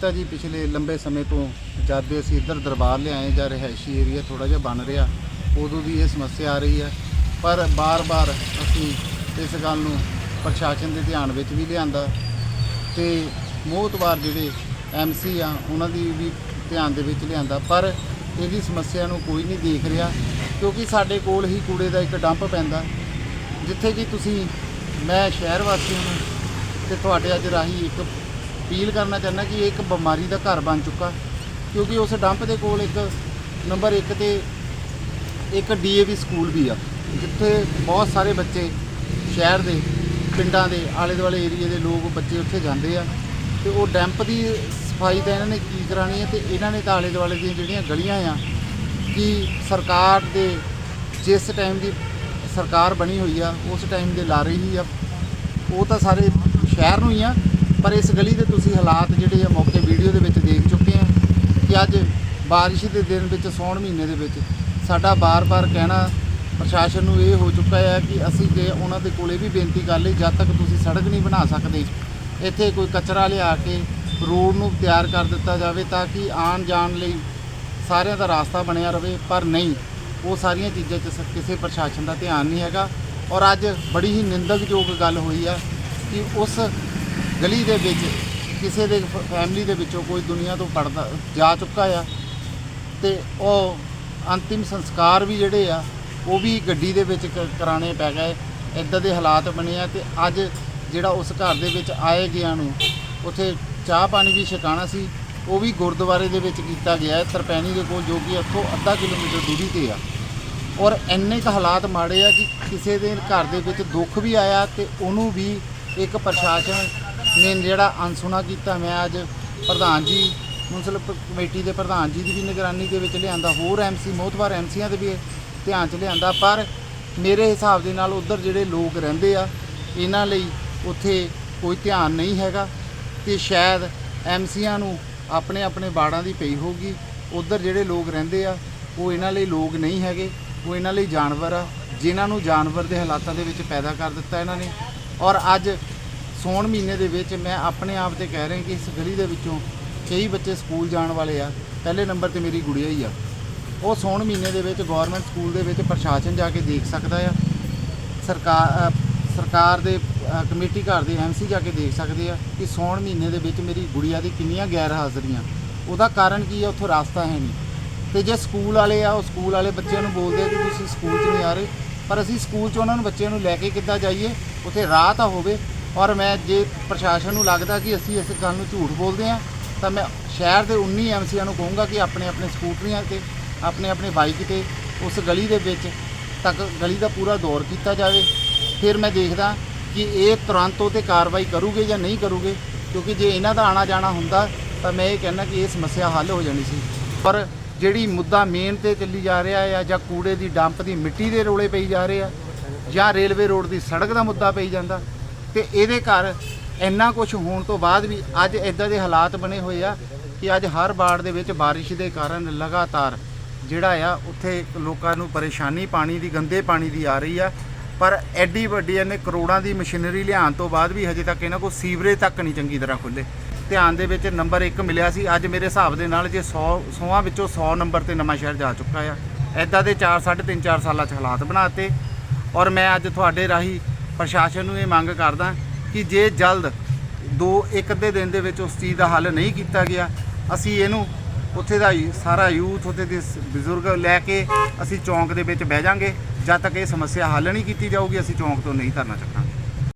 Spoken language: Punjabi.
ਤਾਂ ਜੀ, ਪਿਛਲੇ ਲੰਬੇ ਸਮੇਂ ਤੋਂ ਜਦ ਦੇ ਅਸੀਂ ਇੱਧਰ ਦਰਬਾਰ ਲਿਆਏ ਜਾਂ ਰਿਹਾਇਸ਼ੀ ਏਰੀਆ ਥੋੜਾ ਜਿਹਾ ਬਣ ਰਿਹਾ, ਉਦੋਂ ਦੀ ਇਹ ਸਮੱਸਿਆ ਆ ਰਹੀ ਹੈ। ਪਰ ਬਾਰ-ਬਾਰ ਅਸੀਂ ਇਸ ਗੱਲ ਨੂੰ ਪ੍ਰਸ਼ਾਸਨ ਦੇ ਧਿਆਨ ਵਿੱਚ ਵੀ ਲਿਆਂਦਾ ਤੇ ਮੋਹਤਵਾਰ ਜਿਹੜੇ ਐਮਸੀ ਆ, ਉਹਨਾਂ ਦੀ ਵੀ ਧਿਆਨ ਦੇ ਵਿੱਚ ਲਿਆਂਦਾ। ਪਰ ਇਹਦੀ ਸਮੱਸਿਆ ਨੂੰ ਕੋਈ ਨਹੀਂ ਦੇਖ ਰਿਹਾ, ਕਿਉਂਕਿ ਸਾਡੇ ਕੋਲ ਹੀ ਕੂੜੇ ਦਾ ਇੱਕ ਡੰਪ ਪੈਂਦਾ। ਜਿੱਥੇ ਕਿ ਤੁਸੀਂ, ਮੈਂ ਸ਼ਹਿਰ ਵਾਸੀ ਹਾਂ ਤੇ ਤੁਹਾਡੇ ਅੱਜ ਰਾਹੀਂ ਇੱਕ ਅਪੀਲ ਕਰਨਾ ਚਾਹੁੰਦਾ ਕਿ ਇਹ ਇੱਕ ਬਿਮਾਰੀ ਦਾ ਘਰ ਬਣ ਚੁੱਕਾ, ਕਿਉਂਕਿ ਉਸ ਡੰਪ ਦੇ ਕੋਲ ਇੱਕ ਨੰਬਰ 1 ਤੇ ਇੱਕ ਡੀਏਵੀ ਸਕੂਲ ਵੀ ਆ, ਜਿੱਥੇ ਬਹੁਤ ਸਾਰੇ ਬੱਚੇ ਸ਼ਹਿਰ ਦੇ, ਪਿੰਡਾਂ ਦੇ ਆਲੇ ਦੁਆਲੇ ਏਰੀਏ ਦੇ ਲੋਕ, ਬੱਚੇ ਉੱਥੇ ਜਾਂਦੇ ਆ, ਤੇ ਉਹ ਡੈਂਪ ਦੀ ਸਫ਼ਾਈ ਤਾਂ ਇਹਨਾਂ ਨੇ ਕੀ ਕਰਾਣੀ ਹੈ ਤੇ ਇਹਨਾਂ ਨੇ ਤਾਂ ਆਲੇ ਦੁਆਲੇ ਦੀਆਂ ਜਿਹੜੀਆਂ ਗਲੀਆਂ ਆ, ਕਿ ਸਰਕਾਰ ਦੇ ਜਿਸ ਟਾਈਮ ਦੀ ਸਰਕਾਰ ਬਣੀ ਹੋਈ ਆ, ਉਸ ਟਾਈਮ ਦੇ ਲਾ ਰਹੀ ਆ, ਉਹ ਤਾਂ ਸਾਰੇ ਸ਼ਹਿਰ ਨੂੰ ਹੀ ਆ ਪਰ ਇਸ ਗਲੀ ਦੇ ਤੁਸੀਂ ਹਾਲਾਤ ਜਿਹੜੇ ਆ ਮੌਕੇ ਵੀਡੀਓ ਦੇ ਵਿੱਚ ਦੇਖ ਚੁੱਕੇ ਆ ਕਿ ਅੱਜ ਬਾਰਿਸ਼ ਦੇ ਦਿਨ ਵਿੱਚ ਸੌਣ ਮਹੀਨੇ ਦੇ ਵਿੱਚ ਸਾਡਾ ਬਾਰ-ਬਾਰ ਕਹਿਣਾ ਪ੍ਰਸ਼ਾਸਨ ਨੂੰ ਇਹ ਹੋ ਚੁੱਕਾ ਹੈ ਕਿ ਅਸੀਂ ਜੇ ਉਹਨਾਂ ਦੇ ਕੋਲੇ ਵੀ ਬੇਨਤੀ ਕਰ ਲਈ, ਜਦ ਤੱਕ ਤੁਸੀਂ ਸੜਕ ਨਹੀਂ ਬਣਾ ਸਕਦੇ, ਇੱਥੇ ਕੋਈ ਕਚਰਾ ਲਿਆ ਕੇ ਰੋਡ ਨੂੰ ਤਿਆਰ ਕਰ ਦਿੱਤਾ ਜਾਵੇ ਤਾਂ ਕਿ ਆਉਣ ਜਾਣ ਲਈ ਸਾਰਿਆਂ ਦਾ ਰਾਸਤਾ ਬਣਿਆ ਰਹੇ ਪਰ ਨਹੀਂ, ਉਹ ਸਾਰੀਆਂ ਚੀਜ਼ਾਂ 'ਚ ਸ- ਕਿਸੇ ਪ੍ਰਸ਼ਾਸਨ ਦਾ ਧਿਆਨ ਨਹੀਂ ਹੈਗਾ। ਔਰ ਅੱਜ ਬੜੀ ਹੀ ਨਿੰਦਕਯੋਗ ਗੱਲ ਹੋਈ ਆ ਕਿ ਉਸ ਗਲੀ ਦੇ ਵਿੱਚ, ਕਿਸੇ ਦੇ ਫ- ਫੈਮਿਲੀ ਦੇ ਵਿੱਚੋਂ ਕੋਈ ਦੁਨੀਆ ਤੋਂ ਪੜਦਾ ਜਾ ਚੁੱਕਾ ਆ, ਤੇ ਉਹ ਅੰਤਿਮ ਸੰਸਕਾਰ ਵੀ ਜਿਹੜੇ ਆ, ਉਹ ਵੀ ਗੱਡੀ ਦੇ ਵਿੱਚ ਕ- ਕਰਾਣੇ ਪੈ ਗਏ, ਇਦਾਂ ਦੇ ਹਾਲਾਤ ਬਣੇ ਆ, ਤੇ ਅੱਜ ਜਿਹੜਾ ਉਸ ਘਰ ਦੇ ਵਿੱਚ ਆਏ ਗਿਆ ਨੂੰ, ਉੱਥੇ ਚਾਹ ਪਾਣੀ ਵੀ ਛਕਾਣਾ ਸੀ, ਉਹ ਵੀ ਗੁਰਦੁਆਰੇ ਦੇ ਵਿੱਚ ਕੀਤਾ ਗਿਆ ਹੈ ਤਰਪੈਣੀ ਦੇ ਕੋਲ ਜੋ ਕਿ ਇੱਥੋਂ ਅੱਧਾ ਕਿਲੋਮੀਟਰ ਦੂਰੀ ਤੇ ਆ। ਔਰ ਇੰਨੇ ਕੁ ਹਾਲਾਤ ਮਾੜੇ ਆ ਕਿ ਕਿਸੇ ਦੇ ਘਰ ਦੇ ਵਿੱਚ ਦੁੱਖ ਵੀ ਆਇਆ, ਤੇ ਉਹਨੂੰ ਵੀ ਇੱਕ ਪ੍ਰਸ਼ਾਸਨ ਨੇ ਜਿਹੜਾ ਅਨਸੁਣਾ ਕੀਤਾ, ਮੈਂ ਅੱਜ ਪ੍ਰਧਾਨ ਜੀ ਮੁਨਸਲ ਕਮੇਟੀ ਦੇ ਪ੍ਰਧਾਨ ਜੀ ਦੀ ਵੀ ਨਿਗਰਾਨੀ ਦੇ ਵਿੱਚ ਲਿਆਂਦਾ, ਹੋਰ ਐਮਸੀ ਮੋਹਤਵਾਰ ਐਮਸੀਆਂ ਦੇ ਵੀ ਧਿਆਨ 'ਚ ਲਿਆਂਦਾ, ਪਰ ਮੇਰੇ ਹਿਸਾਬ ਦੇ ਨਾਲ ਉਧਰ ਜਿਹੜੇ ਲੋਕ ਰਹਿੰਦੇ ਆ, ਇਹਨਾਂ ਲਈ ਉੱਥੇ ਕੋਈ ਧਿਆਨ ਨਹੀਂ ਹੈਗਾ ਤੇ ਸ਼ਾਇਦ ਐਮਸੀਆਂ ਨੂੰ ਆਪਣੇ ਆਪਣੇ ਬਾੜਾਂ ਦੀ ਪਈ ਹੋਊਗੀ। ਉਧਰ ਜਿਹੜੇ ਲੋਕ ਰਹਿੰਦੇ ਆ, ਉਹ ਇਹਨਾਂ ਲਈ ਲੋਕ ਨਹੀਂ ਹੈਗੇ, ਉਹ ਇਹਨਾਂ ਲਈ ਜਾਨਵਰ ਆ, ਜਿਨ੍ਹਾਂ ਨੂੰ ਜਾਨਵਰ ਦੇ ਹਾਲਾਤਾਂ ਦੇ ਵਿੱਚ ਪੈਦਾ ਕਰ ਦਿੱਤਾ ਇਹਨਾਂ ਨੇ। ਔਰ ਅੱਜ ਸੌਣ ਮਹੀਨੇ ਦੇ ਵਿੱਚ ਮੈਂ ਆਪਣੇ ਆਪ ਤੇ ਕਹਿ ਰਿਹਾ ਕਿ ਇਸ ਗਲੀ ਦੇ ਵਿੱਚੋਂ ਕਈ ਬੱਚੇ ਸਕੂਲ ਜਾਣ ਵਾਲੇ ਆ। ਪਹਿਲੇ ਨੰਬਰ ਤੇ ਮੇਰੀ ਗੁੜੀਆ ਹੀ ਆ। ਉਹ ਸੌਣ ਮਹੀਨੇ ਦੇ ਵਿੱਚ ਗਵਰਨਮੈਂਟ ਸਕੂਲ ਦੇ ਵਿੱਚ ਪ੍ਰਸ਼ਾਸਨ ਜਾ ਕੇ ਦੇਖ ਸਕਦਾ ਆ। ਸਰਕਾਰ ਸਰਕਾਰ ਦੇ ਕਮੇਟੀ ਘਰ ਦੇ ਐਮਸੀ ਜਾ ਕੇ ਦੇਖ ਸਕਦੇ ਆ ਕਿ ਸੌਣ ਮਹੀਨੇ ਦੇ ਵਿੱਚ ਮੇਰੀ ਗੁੜੀਆ ਦੀ ਕਿੰਨੀਆਂ ਗੈਰ ਹਾਜ਼ਰੀਆਂ। ਉਹਦਾ ਕਾਰਨ ਕੀ ਹੈ ਉੱਥੋਂ ਰਾਸਤਾ ਹੈ ਨਹੀਂ। ਤੇ ਜੇ ਸਕੂਲ ਵਾਲੇ ਆ, ਉਹ ਸਕੂਲ ਵਾਲੇ ਬੱਚਿਆਂ ਨੂੰ ਬੋਲਦੇ ਆ ਕਿ ਤੁਸੀਂ ਸਕੂਲ 'ਚ ਨਹੀਂ ਆ ਰਹੇ। ਪਰ ਅਸੀਂ ਸਕੂਲ 'ਚ ਉਹਨਾਂ ਨੂੰ ਬੱਚਿਆਂ ਨੂੰ ਲੈ ਕੇ ਕਿੱਦਾਂ ਜਾਈਏ? ਉੱਥੇ ਰਾਹ ਤਾਂ ਹੋਵੇ, ਔਰ ਮੈਂ ਜੇ ਪ੍ਰਸ਼ਾਸਨ ਨੂੰ ਲੱਗਦਾ ਕਿ ਅਸੀਂ ਇਸ ਗੱਲ ਨੂੰ ਝੂਠ ਬੋਲਦੇ ਆ ਤਾਂ ਮੈਂ ਸ਼ਹਿਰ ਦੇ 19 ਐਮਸੀਆਂ ਨੂੰ ਕਹੂੰਗਾ ਕਿ ਆਪਣੇ ਆਪਣੇ ਸਕੂਟਰੀਆਂ ਤੇ, ਆਪਣੇ ਆਪਣੇ ਬਾਈਕ ਤੇ, ਉਸ ਗਲੀ ਦੇ ਵਿੱਚ ਤੱਕ ਗਲੀ ਦਾ ਪੂਰਾ ਦੌਰ ਕੀਤਾ ਜਾਵੇ। ਫਿਰ ਮੈਂ ਦੇਖਦਾ ਕਿ ਇਹ ਤੁਰੰਤ ਉਹ ਤੇ ਕਾਰਵਾਈ ਕਰੂਗੇ ਜਾਂ ਨਹੀਂ ਕਰੂਗੇ, ਕਿਉਂਕਿ ਜੇ ਇਹਨਾਂ ਦਾ ਆਣਾ ਜਾਣਾ ਹੁੰਦਾ, ਤਾਂ ਮੈਂ ਇਹ ਕਹਿੰਦਾ ਕਿ ਇਹ ਸਮੱਸਿਆ ਹੱਲ ਹੋ ਜਾਣੀ ਸੀ। ਪਰ ਜਿਹੜੀ ਮੁੱਦਾ ਮੇਨ ਤੇ ਚੱਲੀ ਜਾ ਰਿਹਾ ਹੈ ਜਾਂ ਕੂੜੇ ਦੀ ਡੰਪ ਦੀ ਮਿੱਟੀ ਦੇ ਰੋਲੇ ਪਈ ਜਾ ਰਹੇ ਆ ਜਾਂ ਰੇਲਵੇ ਰੋਡ ਦੀ ਸੜਕ ਦਾ ਮੁੱਦਾ ਪਈ ਜਾਂਦਾ ਤੇ ਇਹਦੇ ਘਰ ਇੰਨਾ ਕੁਝ ਹੋਣ ਤੋਂ ਬਾਅਦ ਵੀ ਅੱਜ ਇਦਾਂ ਦੇ ਹਾਲਾਤ ਬਣੇ ਹੋਏ ਆ ਕਿ ਅੱਜ ਹਰ ਬਾੜ ਦੇ ਵਿੱਚ ਬਾਰਿਸ਼ ਦੇ ਕਾਰਨ ਲਗਾਤਾਰ ਜਿਹੜਾ ਆ, ਉੱਥੇ ਲੋਕਾਂ ਨੂੰ ਪਰੇਸ਼ਾਨੀ ਪਾਣੀ ਦੀ, ਗੰਦੇ ਪਾਣੀ ਦੀ ਆ ਰਹੀ ਆ। ਪਰ ਐਡੀ ਵੱਡੀ ਇਹਨੇ ਕਰੋੜਾਂ ਦੀ ਮਸ਼ੀਨਰੀ ਲਿਆਉਣ ਤੋਂ ਬਾਅਦ ਵੀ ਹਜੇ ਤੱਕ ਇਹਨਾਂ ਕੋਲ ਸੀਵਰੇਜ ਤੱਕ ਨਹੀਂ ਚੰਗੀ ਤਰ੍ਹਾਂ ਖੁੱਲੇ ਧਿਆਨ ਦੇ ਵਿੱਚ ਨੰਬਰ 1 ਮਿਲਿਆ ਸੀ। ਅੱਜ ਮੇਰੇ ਹਿਸਾਬ ਦੇ ਨਾਲ ਜੇ 100 100 ਵਿੱਚੋਂ 100 ਨੰਬਰ ਤੇ ਨਵਾਂ ਸ਼ਹਿਰ ਜਾ ਚੁੱਕਾ ਆ। ਐਦਾਂ ਦੇ 4 3.5 4 ਸਾਲਾਂ 'ਚ ਹਾਲਾਤ ਬਣਾਤੇ ਔਰ ਮੈਂ ਅੱਜ ਤੁਹਾਡੇ ਰਾਹੀਂ ਪ੍ਰਸ਼ਾਸਨ ਨੂੰ ਇਹ ਮੰਗ ਕਰਦਾ ਕਿ ਜੇ ਜਲਦ ਦੋ ਇੱਕ ਅੱਧੇ ਦਿਨ ਦੇ ਵਿੱਚ ਉਸ ਚੀਜ਼ ਦਾ ਹੱਲ ਨਹੀਂ ਕੀਤਾ ਗਿਆ, ਅਸੀਂ ਇਹਨੂੰ ਉੱਥੇ ਦਾ ਹੀ ਸਾਰਾ ਯੂਥ ਉੱਥੇ ਦੇ ਬਜ਼ੁਰਗ ਲੈ ਕੇ ਅਸੀਂ ਚੌਂਕ ਦੇ ਵਿੱਚ ਬਹਿ ਜਾਾਂਗੇ। ਜਦ ਤੱਕ ਇਹ ਸਮੱਸਿਆ ਹੱਲ ਨਹੀਂ ਕੀਤੀ ਜਾਊਗੀ, ਅਸੀਂ ਚੌਂਕ ਤੋਂ ਨਹੀਂ ਧਰਨਾ ਚੱਕਾਂਗੇ